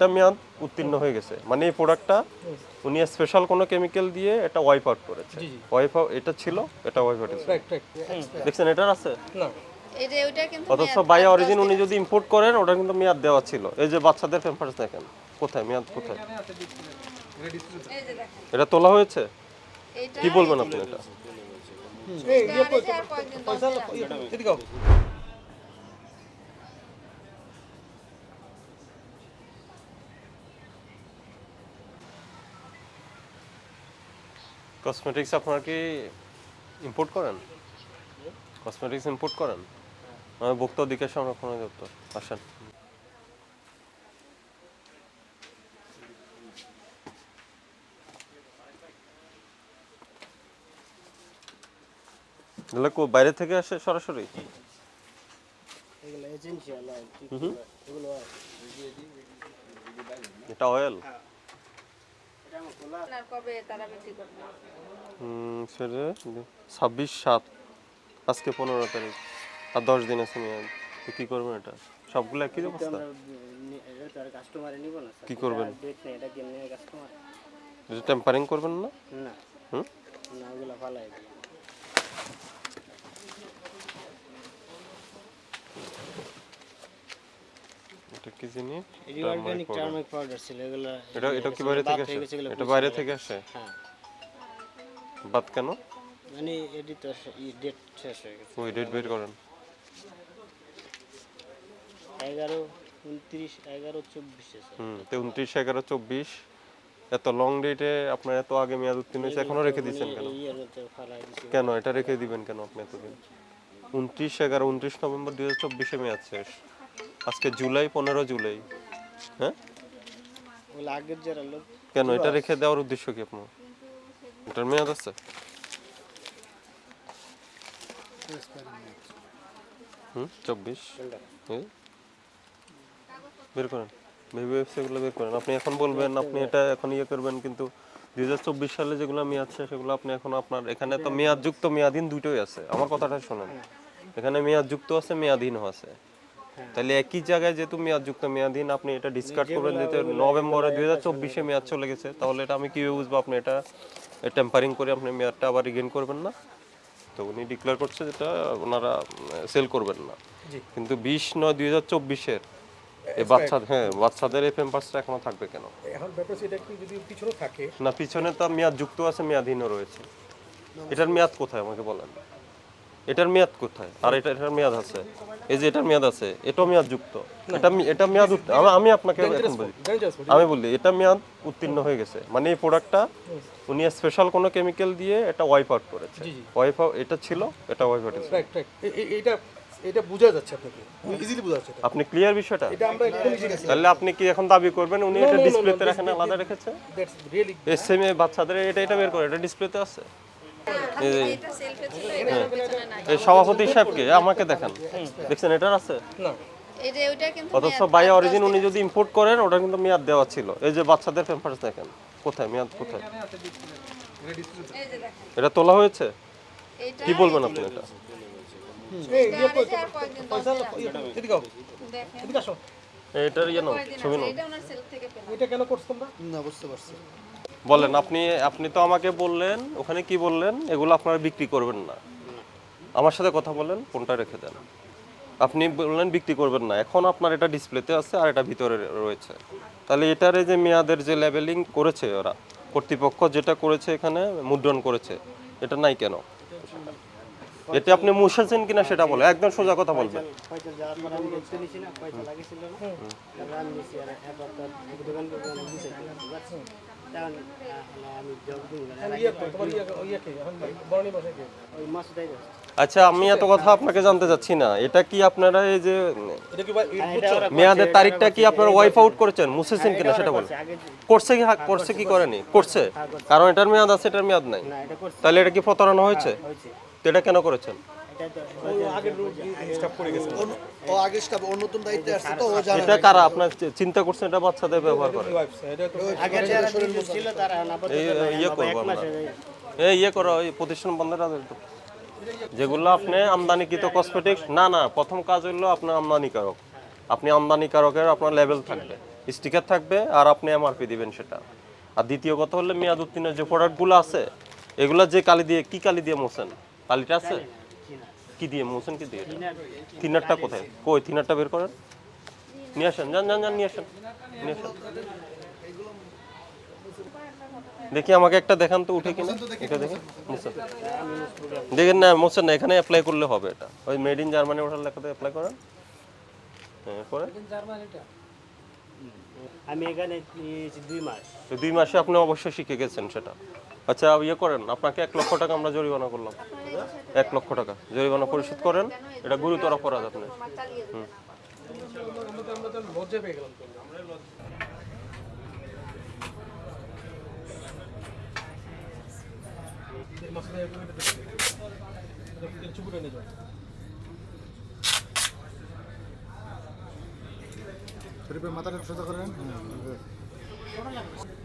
এটা মেয়াদ উত্তীর্ণ হয়ে গেছে। মানে এই প্রোডাক্টটা উনি স্পেশাল কোনো কেমিক্যাল দিয়ে এটা ওয়াইপ আউট করেছে। ওয়াইপ এটা ছিল এটা ওয়াইপ আউট দেখছেন এটার আছে? না। এই যে ওইটা কিন্তু অথচ বাই অরিজিন উনি যদি ইম্পোর্ট করেন ওটা কিন্তু মেয়াদ দেওয়া ছিল। এই যে বাচ্চাদের পেম্পার্স দেখেন কোথায় মেয়াদ কোথায়? এটা তোলা হয়েছে? কি বলবেন আপনি এটা? কসমেটিক্স আপনারা কি ইম্পোর্ট করেন? কসমেটিক্স ইম্পোর্ট করেন? আমি ভোক্তা অধিকার সংরক্ষণ দপ্তর আসেন। এগুলো বাইরে থেকে আসে সরাসরি। এটা অয়েল আপনার কবে তারা বিক্রি করবে? সেটা ছাব্বিশ সাত আজকে পনেরো তারিখ। আর দশ দিন আছে মেয়াদ। তো কি করবেন এটা? সবগুলো একই অবস্থা? কি করবেন? এটা টেম্পারিং করবেন না? না। হুম? না ওগুলো ফালাই এটা কি জিনিস এটি অর্গানিক টার্মারিক পাউডার ছিল এগুলো এটা এটা কি বাইরে থেকে আসে? এটা বাইরে থেকে আসে? হ্যাঁ। বাদ কেন? মানে এটি তো ডেট শেষ হয়ে গেছে। ওই ডেট বের করেন। এগারো উনত্রিশ এগারো চব্বিশে স্যার হুম তো উনত্রিশ এগারো চব্বিশ। এত লং ডেটে আপনার এত আগে মেয়াদ উত্তীর্ণ হয়েছে এখনও রেখে দিচ্ছেন কেন? দিছি কেন? এটা রেখে দিবেন কেন আপনি এতদিন? উনত্রিশ এগারো উনত্রিশ নভেম্বর দুই হাজার চব্বিশে মেয়াদ শেষ। আজকে জুলাই পনেরো জুলাই। হ্যাঁ? আগের যারা লোক কেন? এটা রেখে দেওয়ার উদ্দেশ্য কি আপনার? মেয়াদ আছে? হুম চব্বিশ। বের করেন। ভেবে সেগুলো বের করেন। আপনি এখন বলবেন আপনি এটা এখন ইয়ে করবেন কিন্তু দুই হাজার চব্বিশ সালে যেগুলো মেয়াদ আছে সেগুলো আপনি এখন আপনার এখানে তো মেয়াদযুক্ত মেয়াদহীন দুটোই আছে। আমার কথাটা শোনেন। এখানে মেয়াদযুক্ত আছে মেয়াদহীনও আছে। তাহলে একই জায়গায় যেহেতু মেয়াদযুক্ত মেয়াদহীন আপনি এটা ডিসকার্ড করবেন যেহেতু নভেম্বরে দুই হাজার চব্বিশে মেয়াদ চলে গেছে তাহলে এটা আমি কীভাবে বুঝব? আপনি এটা টেম্পারিং করে আপনি মেয়াদটা আবার রিগেন করবেন না? তো উনি ডিক্লেয়ার করছে যেটা ওনারা সেল করবেন না। কিন্তু বিশ নয় দুই হাজার চব্বিশের এই বাচ্চা হ্যাঁ বাচ্চাদের এই পেম্পার্সটা এখনও থাকবে কেন? এখন ব্যাপার এটা একটু যদি পিছনে থাকে। না পিছনে তো মেয়াদ যুক্ত আছে মেয়াদহীনও রয়েছে। এটার মেয়াদ কোথায় আমাকে বলেন? এটার মেয়াদ কোথায়? আর এটা এটার মেয়াদ আছে। এই যে এটার মেয়াদ আছে এটাও মেয়াদ যুক্ত এটা এটা মেয়াদ আমি- আপনাকে এখন বলি। আমি বলি এটা মেয়াদ উত্তীর্ণ হয়ে গেছে। মানে এই প্রোডাক্টটা উনি স্পেশাল কোনো কেমিক্যাল দিয়ে এটা ওয়াইপ আউট করেছে। ওয়াইপ আউট এটা ছিল এটা ওয়াইপ আউট এটা এটা বোঝা যাচ্ছে আপনাকে। ইজিলি বোঝা যাচ্ছে আপনি ক্লিয়ার বিষয়টা? এটা আমরা একদম ইজিলি তাহলে আপনি কি এখন দাবি করবেন উনি এটা ডিসপ্লেতে রাখেন আলাদা রেখেছে? দ্যাটস রিয়েলি সেম বাচ্চাদের এটা এটা বের করে এটা ডিসপ্লেতে আছে? এটার এই সভাপতি সাহেবকে আমাকে দেখান। দেখছেন এটার আছে? না। অথচ বাই অরিজিন উনি যদি ইম্পোর্ট করেন ওটা কিন্তু মেয়াদ দেওয়া ছিল। এই যে বাচ্চাদের পেম্পার্স দেখেন কোথায় মেয়াদ কোথায়? এটা তোলা হয়েছে? কি বলবেন আপনি এটা? ইয়ে দিন ইয়ে, এটার ইয়ে নাও ছবি। নাও। এটা কেন করছ তোমরা? বলেন, আপনি আপনি তো আমাকে বললেন, ওখানে কি বললেন? এগুলো আপনারা বিক্রি করবেন না। আমার সাথে কথা বলেন কোনটা রেখে দেন। আপনি বললেন বিক্রি করবেন না। এখন আপনার এটা ডিসপ্লেতে আছে আর এটা ভিতরে রয়েছে। তাহলে এটার যে মেয়াদের যে লেভেলিং করেছে ওরা, কর্তৃপক্ষ যেটা করেছে এখানে, মুদ্রণ করেছে, এটা নাই কেন? এতে আপনি মুছেছেন কিনা সেটা বলে একদম সোজা কথা বলবেন। আচ্ছা আমি এত কথা আপনাকে জানতে চাচ্ছি না। এটা কি আপনারা এই যে মেয়াদের তারিখটা কি আপনারা ওয়াইফ আউট করেছেন মুছেছেন কিনা সেটা বলেন। করছে কি করছে কি করেনি? করছে। কারণ এটার মেয়াদ আছে এটার মেয়াদ নাই। তাহলে এটা কি প্রতারণা হয়েছে? হয়েছে। তো এটা কেন করেছেন? করে? আপনার চিন্তা করছেন এটা বাচ্চাদের ব্যবহার ইয়ে এই ইয়ে করো প্রতিষ্ঠান বন্ধের আগে যেগুলো আপনি আমদানিকৃত কসমেটিক্স না না, প্রথম কাজ হলো আপনার আমদানিকারক। আপনি আমদানিকারকের আপনার লেভেল থাকবে। স্টিকার থাকবে আর আপনি এমআরপি দিবেন সেটা। আর দ্বিতীয় কথা হলে মেয়াদ উত্তীর্ণের যে প্রোডাক্টগুলো আছে, এগুলা যে কালি দিয়ে, কি কালি দিয়ে মোছেন? কালিটা আছে? কি দিয়ে মোছেন কি দিয়ে থিনারটা কোথায়? কই থিনারটা বের করেন। নিয়ে আসেন যান যান যান নিয়ে আসেন। নিয়ে আসেন। দেখি আমাকে একটা দেখান তো উঠে কিনা। এটা দেখেন মোছেন দেখেন না মোছেন না এখানে অ্যাপ্লাই করলে হবে এটা। ওই মেড ইন জার্মানি ওঠার লেখাতে অ্যাপ্লাই করেন। হ্যাঁ করেন আমি এখানে দুই মাস। তো দুই মাসে আপনি অবশ্যই শিখে গেছেন সেটা। আচ্ছা ইয়ে করেন আপনাকে এক লক্ষ টাকা আমরা জরিমানা করলাম। এক লক্ষ টাকা। জরিমানা পরিশোধ করেন এটা গুরুতর অপরাধ আপনি। মাথাটা সোজা করেন। হ্যাঁ